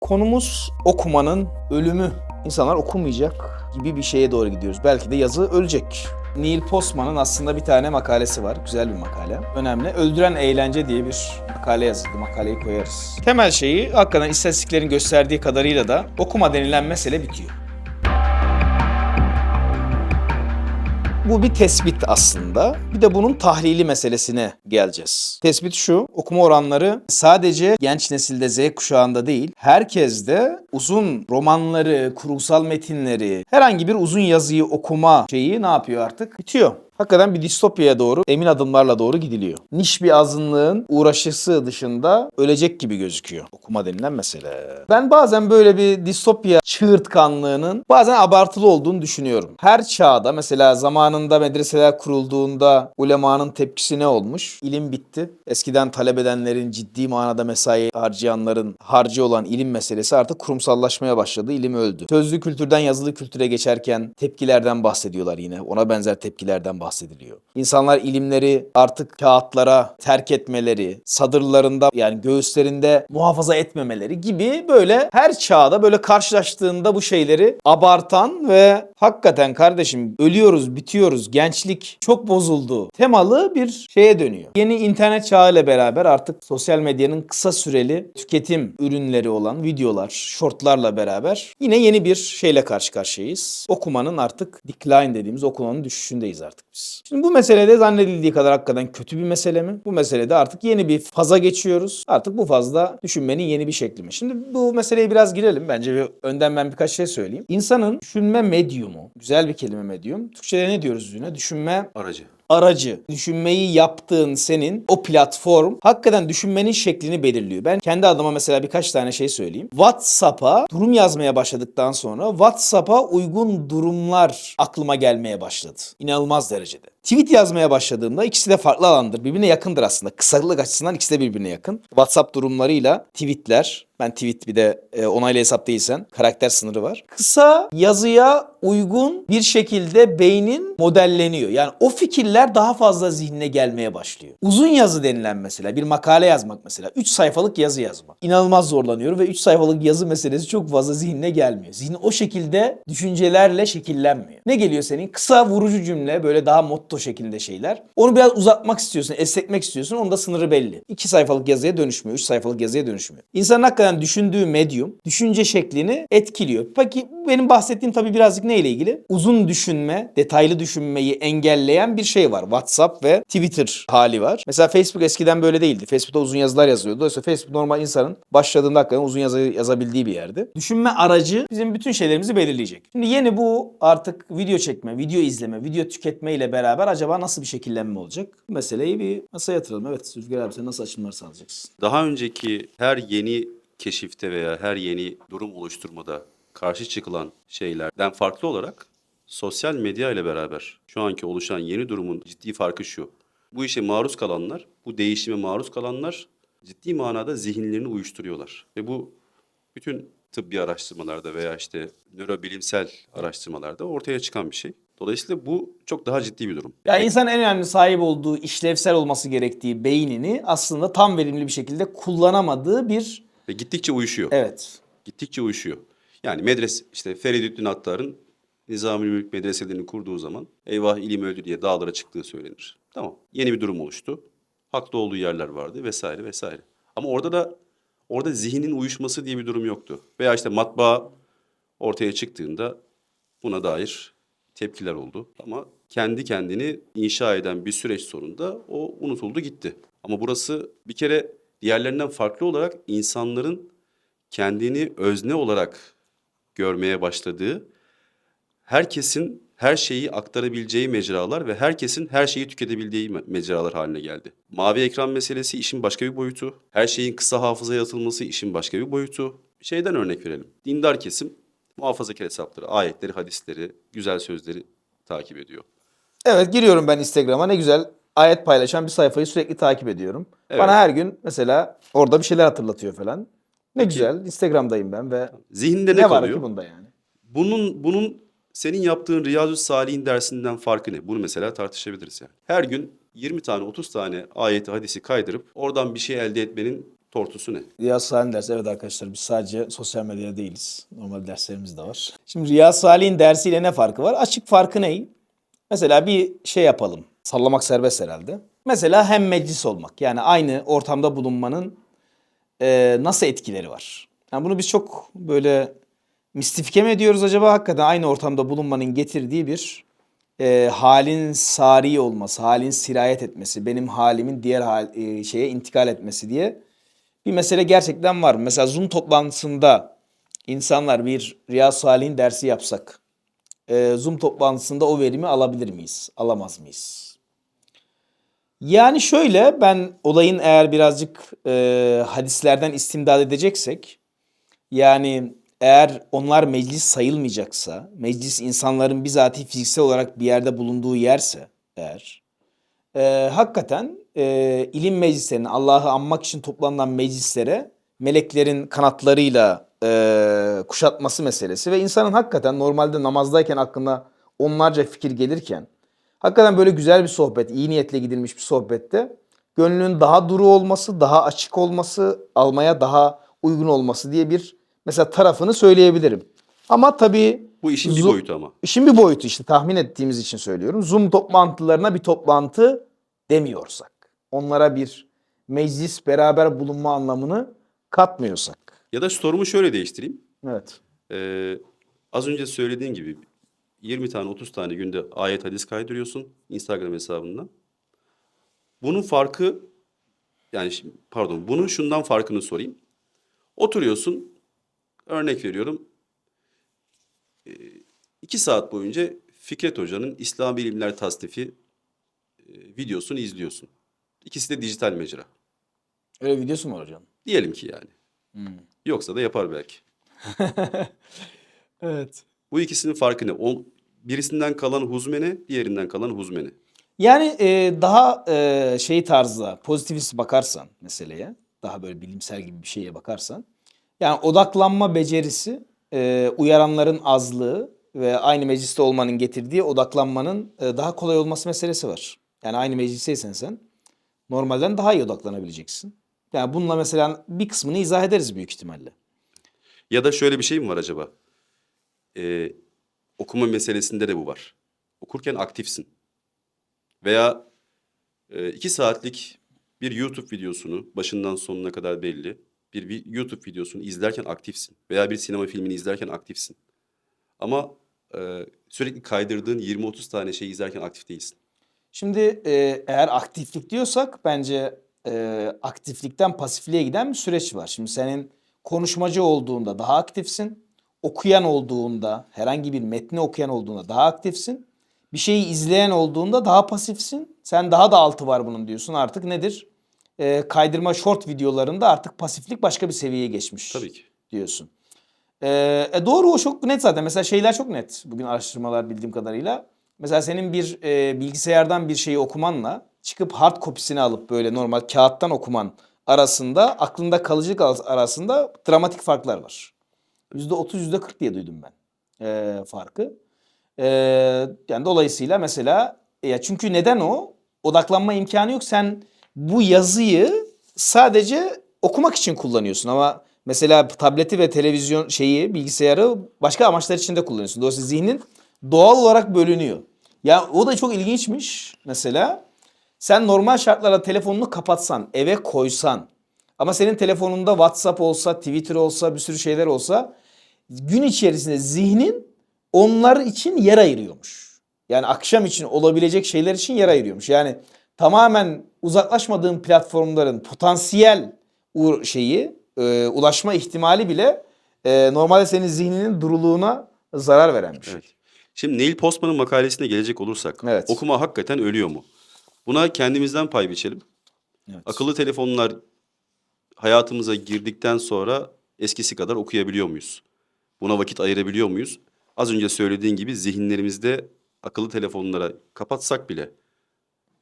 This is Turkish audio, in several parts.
Konumuz okumanın ölümü. İnsanlar okumayacak gibi bir şeye doğru gidiyoruz. Belki de yazı ölecek. Neil Postman'ın aslında bir tane makalesi var. Güzel bir makale. Önemli. Öldüren Eğlence diye bir makale yazıldı. Makaleyi koyarız. Temel şeyi hakikaten istatistiklerin gösterdiği kadarıyla da okuma denilen mesele bitiyor. Bu bir tespit aslında. Bir de bunun tahlili meselesine geleceğiz. Tespit şu, okuma oranları sadece genç nesilde Z kuşağında değil, herkeste uzun romanları, kurgusal metinleri, herhangi bir uzun yazıyı okuma şeyi ne yapıyor artık? Bitiyor. Hakikaten bir distopyaya doğru emin adımlarla doğru gidiliyor. Niş bir azınlığın uğraşısı dışında ölecek gibi gözüküyor. Okuma denilen mesele. Ben bazen böyle bir distopya çığırtkanlığının bazen abartılı olduğunu düşünüyorum. Her çağda mesela zamanında medreseler kurulduğunda ulemanın tepkisi ne olmuş? İlim bitti. Eskiden talep edenlerin ciddi manada mesai harcayanların harcı olan ilim meselesi artık kurumsallaşmaya başladı. İlim öldü. Sözlü kültürden yazılı kültüre geçerken tepkilerden bahsediyorlar yine. Ona benzer tepkilerden bahsediliyor. İnsanlar ilimleri artık kağıtlara terk etmeleri, sadırlarında yani göğüslerinde muhafaza etmemeleri gibi böyle her çağda böyle karşılaştığında bu şeyleri abartan ve hakikaten kardeşim ölüyoruz, bitiyoruz, gençlik çok bozuldu temalı bir şeye dönüyor. Yeni internet çağı ile beraber artık sosyal medyanın kısa süreli tüketim ürünleri olan videolar, shortlarla beraber yine yeni bir şeyle karşı karşıyayız. Okumanın artık decline dediğimiz okumanın düşüşündeyiz artık biz. Şimdi bu meselede zannedildiği kadar hakikaten kötü bir mesele mi? Bu meselede artık yeni bir faza geçiyoruz. Artık bu fazda düşünmenin yeni bir şekli mi? Şimdi bu meseleye biraz girelim. Bence bir, önden ben birkaç şey söyleyeyim. İnsanın düşünme medyumu, güzel bir kelime medyum. Türkçe'de ne diyoruz yine? Düşünme Aracı. Aracı, düşünmeyi yaptığın senin o platform hakikaten düşünmenin şeklini belirliyor. Ben kendi adıma mesela birkaç tane şey söyleyeyim. WhatsApp'a durum yazmaya başladıktan sonra WhatsApp'a uygun durumlar aklıma gelmeye başladı. İnanılmaz derecede. Tweet yazmaya başladığımda ikisi de farklı alandır. Birbirine yakındır aslında. Kısalık açısından ikisi de birbirine yakın. WhatsApp durumlarıyla tweetler. Ben tweet bir de e, onaylı hesap değilsen karakter sınırı var. Kısa yazıya uygun bir şekilde beynin modelleniyor. Yani o fikirler daha fazla zihnine gelmeye başlıyor. Uzun yazı denilen mesela bir makale yazmak mesela 3 sayfalık yazı yazmak. İnanılmaz zorlanıyorum ve 3 sayfalık yazı meselesi çok fazla zihnine gelmiyor. Zihni o şekilde düşüncelerle şekillenmiyor. Ne geliyor senin? Kısa vurucu cümle böyle daha motto şeklinde şeyler. Onu biraz uzatmak istiyorsun, esnetmek istiyorsun. Onun da sınırı belli. 2 sayfalık yazıya dönüşmüyor, 3 sayfalık yazıya dönüşmüyor. İnsanın hakikaten düşündüğü medyum, düşünce şeklini etkiliyor. Peki benim bahsettiğim tabii birazcık neyle ilgili? Uzun düşünme, detaylı düşünmeyi engelleyen bir şey var. WhatsApp ve Twitter hali var. Mesela Facebook eskiden böyle değildi. Facebook'ta uzun yazılar yazılıyordu. Dolayısıyla Facebook normal insanın başladığında hakikaten uzun yazı yazabildiği bir yerdi. Düşünme aracı bizim bütün şeylerimizi belirleyecek. Şimdi yeni bu artık video çekme, video izleme, video tüketme ile beraber acaba nasıl bir şekillenme olacak? Meseleyi bir masaya yatıralım. Evet Rüzgar abi sen nasıl açılımlar sağlayacaksın? Daha önceki her yeni keşifte veya her yeni durum oluşturmada karşı çıkılan şeylerden farklı olarak sosyal medya ile beraber şu anki oluşan yeni durumun ciddi farkı şu. Bu işe maruz kalanlar, bu değişime maruz kalanlar ciddi manada zihinlerini uyuşturuyorlar. Ve bu bütün tıbbi araştırmalarda veya işte nörobilimsel araştırmalarda ortaya çıkan bir şey. Dolayısıyla bu çok daha ciddi bir durum. Yani insan en önemli sahip olduğu işlevsel olması gerektiği beynini aslında tam verimli bir şekilde kullanamadığı bir Ve gittikçe uyuşuyor. evet. gittikçe uyuşuyor. Yani medres işte Feridüddin Attar'ın Nizami Mülk medreselerini kurduğu zaman eyvah ilim öldü diye dağlara çıktığı söylenir. Tamam. Yeni bir durum oluştu. Haklı olduğu yerler vardı vesaire vesaire. Ama orada da orada zihnin uyuşması diye bir durum yoktu. Veya işte matbaa ortaya çıktığında buna dair tepkiler oldu. Ama kendi kendini inşa eden bir süreç sonunda o unutuldu gitti. Ama burası bir kere diğerlerinden farklı olarak insanların kendini özne olarak görmeye başladığı, herkesin her şeyi aktarabileceği mecralar ve herkesin her şeyi tüketebildiği me- mecralar haline geldi. Mavi ekran meselesi işin başka bir boyutu. Her şeyin kısa hafızaya atılması işin başka bir boyutu. Şeyden örnek verelim. Dindar kesim muhafazakar hesapları, ayetleri, hadisleri, güzel sözleri takip ediyor. Evet giriyorum ben Instagram'a ne güzel ayet paylaşan bir sayfayı sürekli takip ediyorum. Evet. Bana her gün mesela orada bir şeyler hatırlatıyor falan. Ne güzel Instagram'dayım ben ve Zihinde ne, ne, var kalıyor? ki bunda yani? Bunun bunun senin yaptığın Riyazü Salih'in dersinden farkı ne? Bunu mesela tartışabiliriz yani. Her gün 20 tane 30 tane ayeti hadisi kaydırıp oradan bir şey elde etmenin tortusu ne? Riyaz Salih'in dersi evet arkadaşlar biz sadece sosyal medyada değiliz. Normal derslerimiz de var. Şimdi Riyaz Salih'in dersiyle ne farkı var? Açık farkı ne? Mesela bir şey yapalım. Sallamak serbest herhalde. Mesela hem meclis olmak. Yani aynı ortamda bulunmanın e, nasıl etkileri var? Yani bunu biz çok böyle mistifike mi ediyoruz acaba? Hakikaten aynı ortamda bulunmanın getirdiği bir e, halin sari olması, halin sirayet etmesi, benim halimin diğer hal, e, şeye intikal etmesi diye bir mesele gerçekten var. Mesela Zoom toplantısında insanlar bir Riyaz Salih'in dersi yapsak, e, Zoom toplantısında o verimi alabilir miyiz, alamaz mıyız? Yani şöyle ben olayın eğer birazcık e, hadislerden istimdad edeceksek, yani eğer onlar meclis sayılmayacaksa, meclis insanların bizatihi fiziksel olarak bir yerde bulunduğu yerse eğer, e, hakikaten e, ilim meclislerine, Allah'ı anmak için toplanılan meclislere meleklerin kanatlarıyla e, kuşatması meselesi ve insanın hakikaten normalde namazdayken aklına onlarca fikir gelirken, hakikaten böyle güzel bir sohbet, iyi niyetle gidilmiş bir sohbette gönlünün daha duru olması, daha açık olması, almaya daha uygun olması diye bir mesela tarafını söyleyebilirim. Ama tabii Bu işin bir Zo- boyutu ama. İşin bir boyutu işte tahmin ettiğimiz için söylüyorum. Zoom toplantılarına bir toplantı demiyorsak. Onlara bir meclis beraber bulunma anlamını katmıyorsak. Ya da sorumu şöyle değiştireyim. Evet. Ee, az önce söylediğin gibi 20 tane 30 tane günde ayet hadis kaydırıyorsun Instagram hesabından. Bunun farkı yani şimdi, pardon bunun şundan farkını sorayım. Oturuyorsun örnek veriyorum ee, iki saat boyunca Fikret Hoca'nın İslam Bilimler Tasnifi e, videosunu izliyorsun. İkisi de dijital mecra. Öyle videosu mu var hocam? Diyelim ki yani. Yoksa da yapar belki. Evet. Bu ikisinin farkı ne? O, birisinden kalan huzmene, diğerinden kalan huzmene. Yani e, daha e, şey tarzda pozitivist bakarsan meseleye, daha böyle bilimsel gibi bir şeye bakarsan, yani odaklanma becerisi, e, uyaranların azlığı ve aynı mecliste olmanın getirdiği odaklanmanın e, daha kolay olması meselesi var. Yani aynı meclisteysen sen normalden daha iyi odaklanabileceksin. Yani bununla mesela bir kısmını izah ederiz büyük ihtimalle. Ya da şöyle bir şey mi var acaba? Ee, okuma meselesinde de bu var. Okurken aktifsin. Veya e, iki saatlik bir YouTube videosunu başından sonuna kadar belli bir YouTube videosunu izlerken aktifsin. Veya bir sinema filmini izlerken aktifsin. Ama e, sürekli kaydırdığın 20-30 tane şeyi izlerken aktif değilsin. Şimdi e, eğer aktiflik diyorsak bence e, aktiflikten pasifliğe giden bir süreç var. Şimdi senin konuşmacı olduğunda daha aktifsin. Okuyan olduğunda, herhangi bir metni okuyan olduğunda daha aktifsin. Bir şeyi izleyen olduğunda daha pasifsin. Sen daha da altı var bunun diyorsun. Artık nedir? E, kaydırma short videolarında artık pasiflik başka bir seviyeye geçmiş Tabii ki. diyorsun. Ee, e doğru o çok net zaten. Mesela şeyler çok net. Bugün araştırmalar bildiğim kadarıyla. Mesela senin bir e, bilgisayardan bir şeyi okumanla çıkıp hard kopisini alıp böyle normal kağıttan okuman arasında aklında kalıcılık ar- arasında dramatik farklar var. Yüzde otuz, yüzde kırk diye duydum ben e, farkı. E, yani dolayısıyla mesela e, ya çünkü neden o? Odaklanma imkanı yok. Sen bu yazıyı sadece okumak için kullanıyorsun ama mesela tableti ve televizyon şeyi bilgisayarı başka amaçlar için de kullanıyorsun. Dolayısıyla zihnin doğal olarak bölünüyor. Ya o da çok ilginçmiş mesela. Sen normal şartlarda telefonunu kapatsan, eve koysan ama senin telefonunda WhatsApp olsa, Twitter olsa, bir sürü şeyler olsa gün içerisinde zihnin onlar için yer ayırıyormuş. Yani akşam için olabilecek şeyler için yer ayırıyormuş. Yani tamamen uzaklaşmadığın platformların potansiyel şeyi, e, ulaşma ihtimali bile e, normalde senin zihninin duruluğuna zarar veren bir şey. Evet. Şimdi Neil Postman'ın makalesine gelecek olursak Evet. okuma hakikaten ölüyor mu? Buna kendimizden pay biçelim. Evet. Akıllı telefonlar hayatımıza girdikten sonra eskisi kadar okuyabiliyor muyuz? Buna vakit ayırabiliyor muyuz? Az önce söylediğin gibi zihinlerimizde akıllı telefonlara kapatsak bile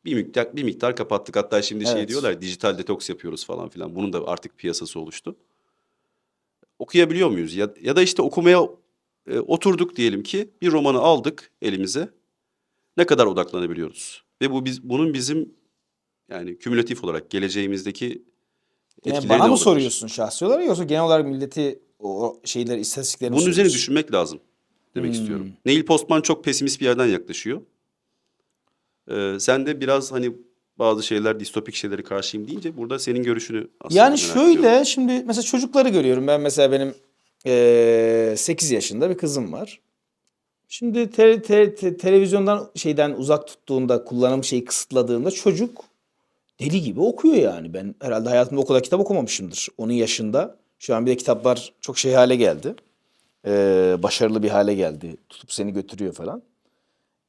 bir miktar bir miktar kapattık. Hatta şimdi şey Evet. diyorlar dijital detoks yapıyoruz falan filan. Bunun da artık piyasası oluştu. Okuyabiliyor muyuz? Ya, ya da işte okumaya e, oturduk diyelim ki bir romanı aldık elimize. Ne kadar odaklanabiliyoruz? Ve bu biz bunun bizim yani kümülatif olarak geleceğimizdeki Yani bana mı olabilir? soruyorsun şahsi olarak yoksa genel olarak milleti o şeyler istatistiklerini Bunun üzerine düşünmek lazım demek Hmm. istiyorum. Neil Postman çok pesimist bir yerden yaklaşıyor. Ee, sen de biraz hani bazı şeyler distopik şeyleri karşıyım deyince burada senin görüşünü aslında Yani şöyle ediyorum. şimdi mesela çocukları görüyorum. Ben mesela benim eee 8 yaşında bir kızım var. Şimdi te- te- te- televizyondan şeyden uzak tuttuğunda kullanım şeyi kısıtladığında çocuk deli gibi okuyor yani. Ben herhalde hayatımda o kadar kitap okumamışımdır. Onun yaşında. Şu an bir de kitaplar çok şey hale geldi. Eee, başarılı bir hale geldi. Tutup seni götürüyor falan.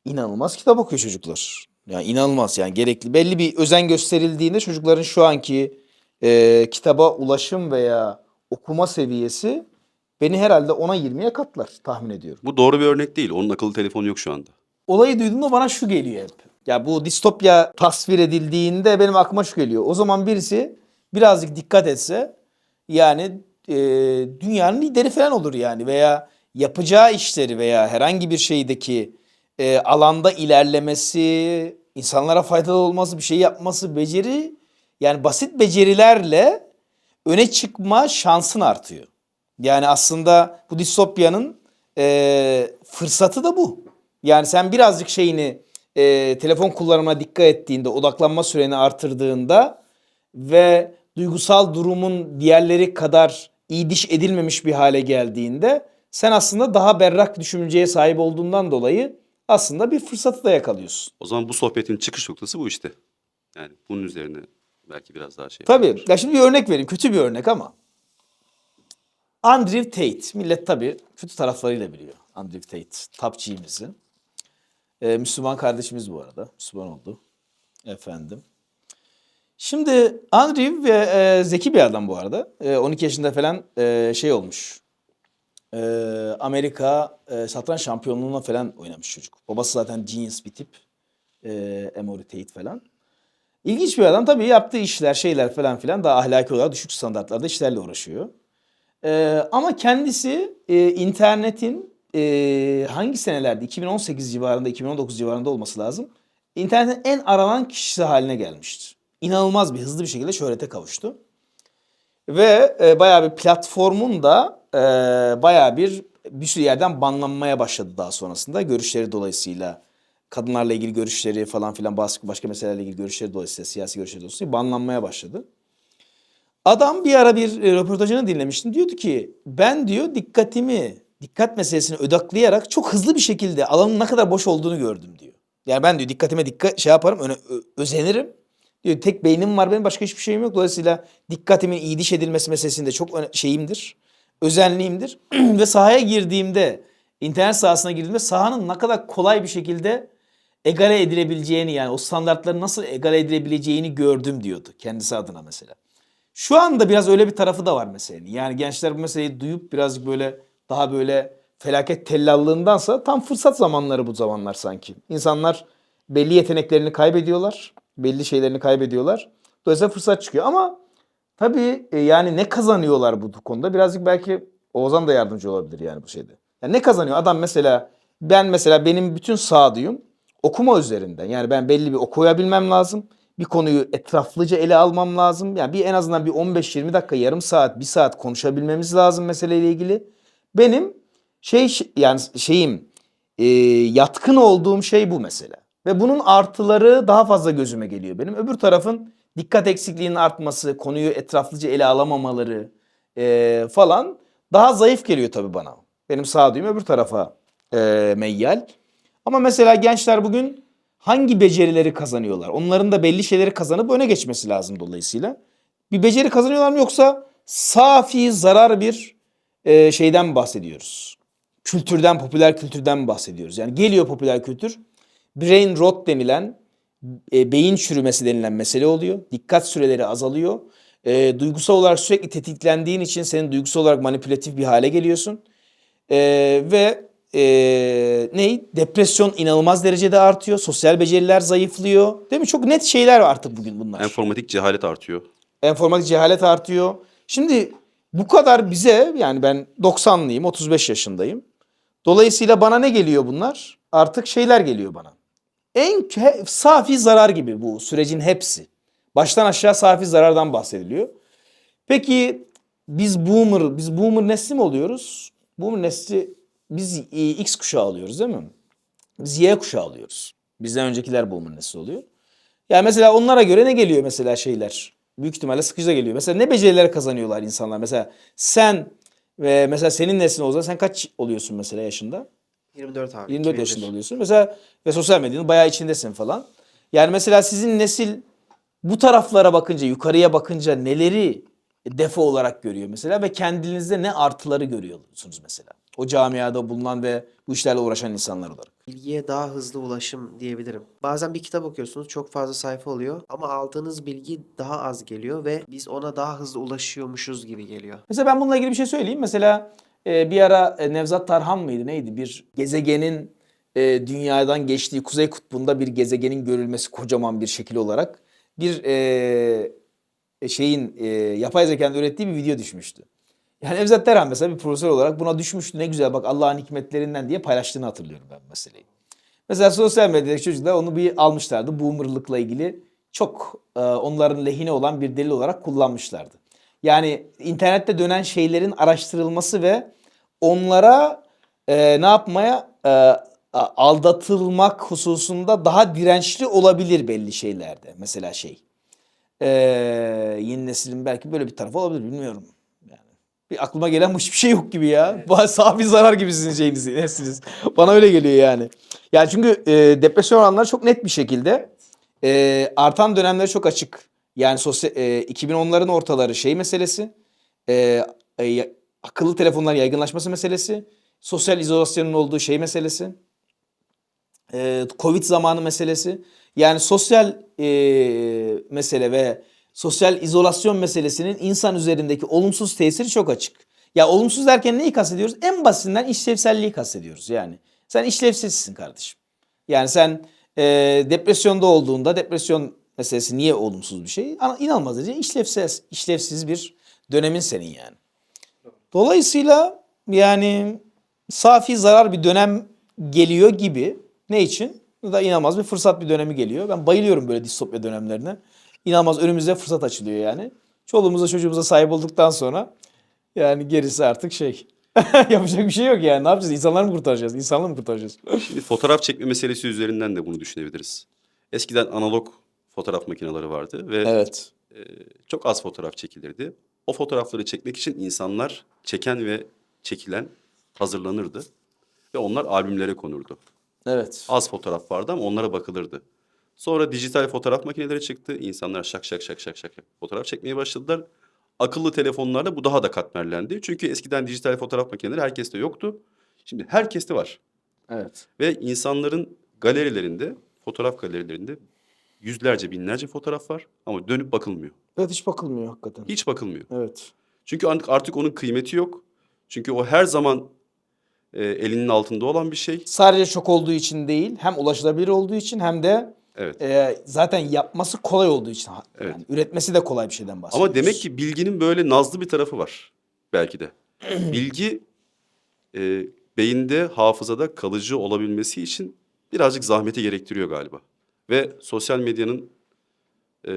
İnanılmaz kitap okuyor çocuklar. Yani inanılmaz yani gerekli. Belli bir özen gösterildiğinde çocukların şu anki e, kitaba ulaşım veya okuma seviyesi beni herhalde 10'a 20'ye katlar tahmin ediyorum. Bu doğru bir örnek değil. Onun akıllı telefonu yok şu anda. Olayı duyduğumda bana şu geliyor hep. Ya bu distopya tasvir edildiğinde benim aklıma şu geliyor. O zaman birisi birazcık dikkat etse yani e, dünyanın lideri falan olur yani veya yapacağı işleri veya herhangi bir şeydeki e, alanda ilerlemesi, insanlara faydalı olması, bir şey yapması, beceri yani basit becerilerle öne çıkma şansın artıyor. Yani aslında bu distopyanın e, fırsatı da bu. Yani sen birazcık şeyini e, telefon kullanımına dikkat ettiğinde, odaklanma süreni artırdığında ve duygusal durumun diğerleri kadar iyi diş edilmemiş bir hale geldiğinde sen aslında daha berrak düşünceye sahip olduğundan dolayı aslında bir fırsatı da yakalıyorsun. O zaman bu sohbetin çıkış noktası bu işte. Yani bunun üzerine belki biraz daha şey. Tabii. Ya şimdi bir örnek vereyim. Kötü bir örnek ama. Andrew Tate. Millet tabii kötü taraflarıyla biliyor. Andrew Tate. Tapçıyımızı. Ee, Müslüman kardeşimiz bu arada. Müslüman oldu. Efendim. Şimdi Andrew ve e, zeki bir adam bu arada. E, 12 yaşında falan e, şey olmuş. E, Amerika e, satranç şampiyonluğuna falan oynamış çocuk. Babası zaten genius bir tip. E, Emory Tate falan. İlginç bir adam tabii yaptığı işler şeyler falan filan daha ahlaki olarak düşük standartlarda işlerle uğraşıyor. Ee, ama kendisi e, internetin e, hangi senelerde 2018 civarında 2019 civarında olması lazım. İnternetin en aranan kişisi haline gelmiştir. İnanılmaz bir hızlı bir şekilde şöhrete kavuştu. Ve e, bayağı bir platformun da e, bayağı bir bir sürü yerden banlanmaya başladı daha sonrasında. Görüşleri dolayısıyla kadınlarla ilgili görüşleri falan filan başka, meselelerle ilgili görüşleri dolayısıyla siyasi görüşleri dolayısıyla banlanmaya başladı. Adam bir ara bir e, röportajını dinlemiştim. Diyordu ki ben diyor dikkatimi, dikkat meselesini odaklayarak çok hızlı bir şekilde alanın ne kadar boş olduğunu gördüm diyor. Yani ben diyor dikkatime dikkat şey yaparım, öne, özenirim. Diyor tek beynim var benim başka hiçbir şeyim yok. Dolayısıyla dikkatimin iyi diş edilmesi meselesinde çok şeyimdir. Özenliğimdir. Ve sahaya girdiğimde, internet sahasına girdiğimde sahanın ne kadar kolay bir şekilde egale edilebileceğini yani o standartların nasıl egale edilebileceğini gördüm diyordu kendisi adına mesela. Şu anda biraz öyle bir tarafı da var meselenin. Yani gençler bu meseleyi duyup birazcık böyle daha böyle felaket tellallığındansa tam fırsat zamanları bu zamanlar sanki. İnsanlar belli yeteneklerini kaybediyorlar. Belli şeylerini kaybediyorlar. Dolayısıyla fırsat çıkıyor ama tabii e, yani ne kazanıyorlar bu konuda? Birazcık belki Oğuzhan da yardımcı olabilir yani bu şeyde. Yani ne kazanıyor? Adam mesela ben mesela benim bütün sağduyum okuma üzerinden. Yani ben belli bir okuyabilmem lazım. Bir konuyu etraflıca ele almam lazım. Yani bir en azından bir 15-20 dakika, yarım saat, bir saat konuşabilmemiz lazım meseleyle ilgili. Benim şey yani şeyim e, yatkın olduğum şey bu mesela. Ve bunun artıları daha fazla gözüme geliyor benim. Öbür tarafın dikkat eksikliğinin artması, konuyu etraflıca ele alamamaları e, falan daha zayıf geliyor tabii bana. Benim sağduyum öbür tarafa e, meyyal. Ama mesela gençler bugün hangi becerileri kazanıyorlar? Onların da belli şeyleri kazanıp öne geçmesi lazım dolayısıyla. Bir beceri kazanıyorlar mı yoksa safi zarar bir e, şeyden bahsediyoruz? Kültürden, popüler kültürden bahsediyoruz? Yani geliyor popüler kültür, brain rot denilen, e, beyin çürümesi denilen mesele oluyor. Dikkat süreleri azalıyor. E, duygusal olarak sürekli tetiklendiğin için senin duygusal olarak manipülatif bir hale geliyorsun. E, ve e, ne? Depresyon inanılmaz derecede artıyor. Sosyal beceriler zayıflıyor. Değil mi? Çok net şeyler var artık bugün bunlar. Enformatik cehalet artıyor. Enformatik cehalet artıyor. Şimdi bu kadar bize yani ben 90'lıyım, 35 yaşındayım. Dolayısıyla bana ne geliyor bunlar? Artık şeyler geliyor bana. En safi zarar gibi bu sürecin hepsi. Baştan aşağı safi zarardan bahsediliyor. Peki biz boomer, biz boomer nesli mi oluyoruz? Boomer nesli biz e, X kuşağı alıyoruz değil mi? Biz Y kuşağı alıyoruz. Bizden öncekiler boomer nesli oluyor. Yani mesela onlara göre ne geliyor mesela şeyler? Büyük ihtimalle sıkıcı da geliyor. Mesela ne beceriler kazanıyorlar insanlar? Mesela sen ve mesela senin neslin olsa sen kaç oluyorsun mesela yaşında? 24 abi. 24 2001. yaşında oluyorsun. Mesela ve sosyal medyanın bayağı içindesin falan. Yani mesela sizin nesil bu taraflara bakınca, yukarıya bakınca neleri defo olarak görüyor mesela ve kendinizde ne artıları görüyorsunuz mesela? O camiada bulunan ve bu işlerle uğraşan insanlar olarak. Bilgiye daha hızlı ulaşım diyebilirim. Bazen bir kitap okuyorsunuz çok fazla sayfa oluyor ama aldığınız bilgi daha az geliyor ve biz ona daha hızlı ulaşıyormuşuz gibi geliyor. Mesela ben bununla ilgili bir şey söyleyeyim. Mesela e, bir ara e, Nevzat Tarhan mıydı neydi? Bir gezegenin e, dünyadan geçtiği kuzey kutbunda bir gezegenin görülmesi kocaman bir şekil olarak bir e, e, şeyin e, yapay zekanın ürettiği bir video düşmüştü. Yani Nevzat Tarhan mesela bir profesör olarak buna düşmüştü. Ne güzel bak Allah'ın hikmetlerinden diye paylaştığını hatırlıyorum ben meseleyi. Mesela sosyal medyadaki çocuklar onu bir almışlardı. Boomerlıkla ilgili çok e, onların lehine olan bir delil olarak kullanmışlardı. Yani internette dönen şeylerin araştırılması ve onlara e, ne yapmaya e, aldatılmak hususunda daha dirençli olabilir belli şeylerde. Mesela şey. E, yeni neslin belki böyle bir tarafı olabilir bilmiyorum. Yani bir aklıma gelen bu hiçbir şey yok gibi ya. Evet. Safi zarar gibisiniz şeyiniz, nesliniz. Bana öyle geliyor yani. Yani çünkü e, depresyon oranları çok net bir şekilde e, artan dönemleri çok açık. Yani sosyal, e, 2010'ların ortaları şey meselesi, e, e, akıllı telefonların yaygınlaşması meselesi, sosyal izolasyonun olduğu şey meselesi, e, Covid zamanı meselesi. Yani sosyal e, mesele ve sosyal izolasyon meselesinin insan üzerindeki olumsuz tesiri çok açık. Ya olumsuz derken neyi kastediyoruz? En basitinden işlevselliği kastediyoruz yani. Sen işlevsizsin kardeşim. Yani sen e, depresyonda olduğunda depresyon meselesi niye olumsuz bir şey? İnanılmaz derece işlevsiz, işlevsiz bir dönemin senin yani. Dolayısıyla yani safi zarar bir dönem geliyor gibi. Ne için? Bu da inanılmaz bir fırsat bir dönemi geliyor. Ben bayılıyorum böyle distopya dönemlerine. İnanılmaz önümüzde fırsat açılıyor yani. Çoluğumuza çocuğumuza sahip olduktan sonra yani gerisi artık şey. Yapacak bir şey yok yani. Ne yapacağız? İnsanları mı kurtaracağız? İnsanlığı mı kurtaracağız? Şimdi fotoğraf çekme meselesi üzerinden de bunu düşünebiliriz. Eskiden analog fotoğraf makineleri vardı ve Evet. çok az fotoğraf çekilirdi. O fotoğrafları çekmek için insanlar çeken ve çekilen hazırlanırdı ve onlar albümlere konurdu. Evet. Az fotoğraf vardı ama onlara bakılırdı. Sonra dijital fotoğraf makineleri çıktı. İnsanlar şak şak şak şak şak fotoğraf çekmeye başladılar. Akıllı telefonlarla bu daha da katmerlendi. Çünkü eskiden dijital fotoğraf makineleri herkeste yoktu. Şimdi herkeste var. Evet. Ve insanların galerilerinde, fotoğraf galerilerinde yüzlerce, binlerce fotoğraf var ama dönüp bakılmıyor. Evet hiç bakılmıyor hakikaten. Hiç bakılmıyor. Evet. Çünkü artık artık onun kıymeti yok. Çünkü o her zaman e, elinin altında olan bir şey. Sadece çok olduğu için değil, hem ulaşılabilir olduğu için hem de Evet. e, zaten yapması kolay olduğu için. Ha- Evet. Yani üretmesi de kolay bir şeyden bahsediyoruz. Ama demek ki bilginin böyle nazlı bir tarafı var belki de. Bilgi e, beyinde, hafızada kalıcı olabilmesi için birazcık zahmeti gerektiriyor galiba. Ve sosyal medyanın e,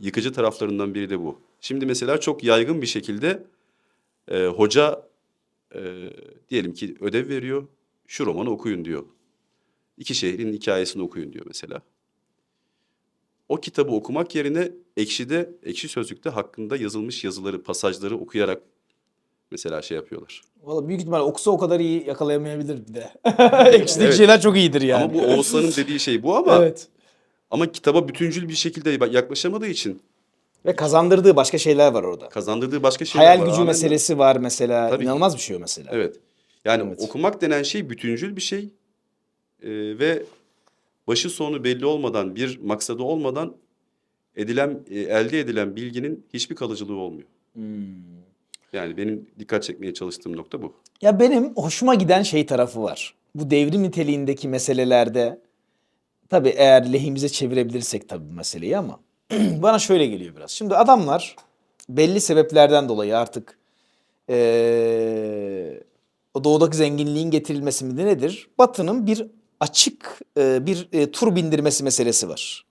yıkıcı taraflarından biri de bu. Şimdi mesela çok yaygın bir şekilde e, hoca e, diyelim ki ödev veriyor, şu romanı okuyun diyor. İki şehrin hikayesini okuyun diyor mesela o kitabı okumak yerine Ekşi'de, Ekşi Sözlük'te hakkında yazılmış yazıları, pasajları okuyarak mesela şey yapıyorlar. Valla büyük ihtimalle okusa o kadar iyi yakalayamayabilir bir de. Ekşideki Evet. şeyler çok iyidir yani. Ama bu Oğuzhan'ın dediği şey bu ama Evet. ama kitaba bütüncül bir şekilde yaklaşamadığı için Ve kazandırdığı başka şeyler var orada. kazandırdığı başka şeyler Hayal var. gücü Amenna. meselesi var mesela. Tabii ki. İnanılmaz bir şey o mesela. Evet. Yani Evet. okumak denen şey bütüncül bir şey Ee, ve başı sonu belli olmadan, bir maksadı olmadan edilen, e, elde edilen bilginin hiçbir kalıcılığı olmuyor. Hmm. Yani benim dikkat çekmeye çalıştığım nokta bu. Ya benim hoşuma giden şey tarafı var. Bu devrim niteliğindeki meselelerde tabii eğer lehimize çevirebilirsek tabii bu meseleyi ama bana şöyle geliyor biraz. Şimdi adamlar belli sebeplerden dolayı artık eee, o doğudaki zenginliğin getirilmesi mi nedir? Batı'nın bir açık e, bir e, tur bindirmesi meselesi var.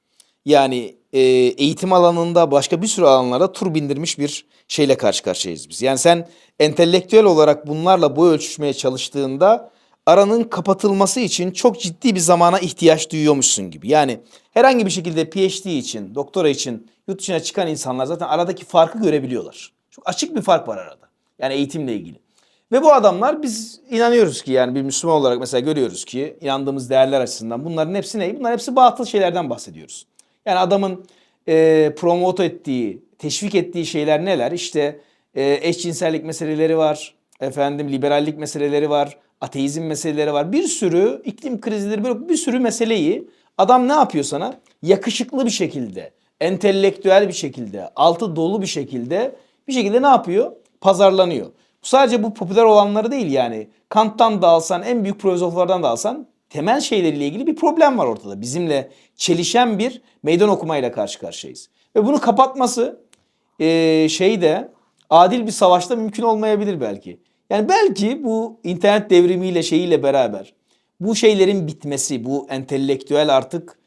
Yani e, eğitim alanında başka bir sürü alanlarda tur bindirmiş bir şeyle karşı karşıyayız biz. Yani sen entelektüel olarak bunlarla boy ölçüşmeye çalıştığında aranın kapatılması için çok ciddi bir zamana ihtiyaç duyuyormuşsun gibi. Yani herhangi bir şekilde PhD için, doktora için yurt dışına çıkan insanlar zaten aradaki farkı görebiliyorlar. Çok açık bir fark var arada. Yani eğitimle ilgili. Ve bu adamlar biz inanıyoruz ki yani bir Müslüman olarak mesela görüyoruz ki inandığımız değerler açısından bunların hepsi ne? Bunlar hepsi batıl şeylerden bahsediyoruz. Yani adamın e, promote ettiği, teşvik ettiği şeyler neler? İşte e, eşcinsellik meseleleri var, efendim liberallik meseleleri var, ateizm meseleleri var. Bir sürü iklim krizileri böyle bir sürü meseleyi adam ne yapıyor sana? Yakışıklı bir şekilde, entelektüel bir şekilde, altı dolu bir şekilde bir şekilde ne yapıyor? Pazarlanıyor. Sadece bu popüler olanları değil yani. Kant'tan da alsan, en büyük filozoflardan da alsan temel şeyleriyle ilgili bir problem var ortada. Bizimle çelişen bir meydan okumayla karşı karşıyayız. Ve bunu kapatması eee şey de adil bir savaşta mümkün olmayabilir belki. Yani belki bu internet devrimiyle şeyiyle beraber bu şeylerin bitmesi, bu entelektüel artık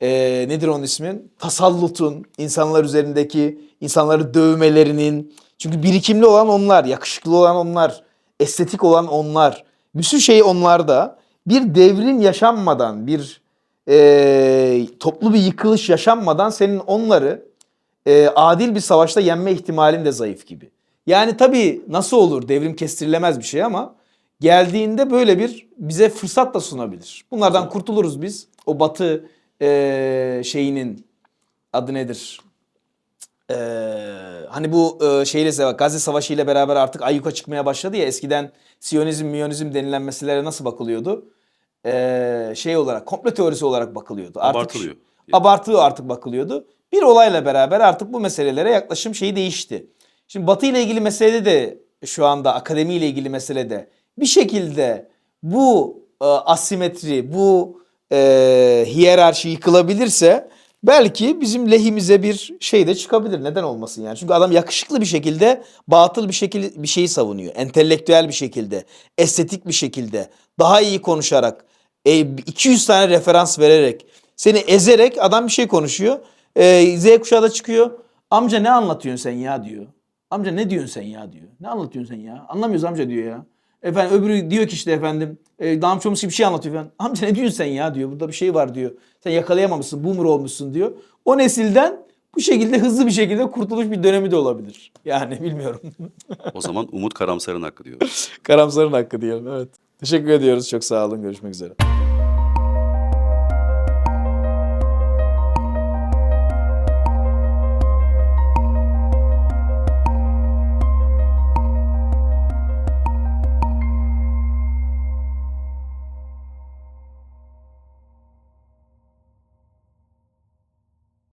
eee, nedir onun ismi? Tasallutun, insanlar üzerindeki insanları dövmelerinin. Çünkü birikimli olan onlar, yakışıklı olan onlar, estetik olan onlar. Bir sürü şey onlarda. Bir devrin yaşanmadan, bir eee, toplu bir yıkılış yaşanmadan senin onları eee, adil bir savaşta yenme ihtimalin de zayıf gibi. Yani tabii nasıl olur devrim kestirilemez bir şey ama geldiğinde böyle bir bize fırsat da sunabilir. Bunlardan kurtuluruz biz. O batı eee, şeyinin adı nedir? Eee, hani bu eee, şeyle Gazze Savaşı ile beraber artık ayyuka çıkmaya başladı ya eskiden Siyonizm, Miyonizm denilen meselelere nasıl bakılıyordu? Eee, şey olarak, komplo teorisi olarak bakılıyordu. Artık, Abartılıyor. Abartılı artık bakılıyordu. Bir olayla beraber artık bu meselelere yaklaşım şeyi değişti. Şimdi Batı ile ilgili meselede de şu anda akademi ile ilgili meselede bir şekilde bu e, asimetri, bu e, hiyerarşi yıkılabilirse belki bizim lehimize bir şey de çıkabilir. Neden olmasın yani? Çünkü adam yakışıklı bir şekilde batıl bir şekilde bir şeyi savunuyor. Entelektüel bir şekilde, estetik bir şekilde, daha iyi konuşarak, e, 200 tane referans vererek, seni ezerek adam bir şey konuşuyor. E, Z kuşağı da çıkıyor. Amca ne anlatıyorsun sen ya diyor. Amca ne diyorsun sen ya diyor. Ne anlatıyorsun sen ya? Anlamıyoruz amca diyor ya. Efendim öbürü diyor ki işte efendim e, Dağım Chomsky bir şey anlatıyor falan. Amca ne diyorsun sen ya diyor. Burada bir şey var diyor. Sen yakalayamamışsın, boomer olmuşsun diyor. O nesilden bu şekilde hızlı bir şekilde kurtuluş bir dönemi de olabilir. Yani bilmiyorum. O zaman Umut Karamsar'ın hakkı diyor. Karamsar'ın hakkı diyelim evet. Teşekkür ediyoruz. Çok sağ olun. Görüşmek üzere.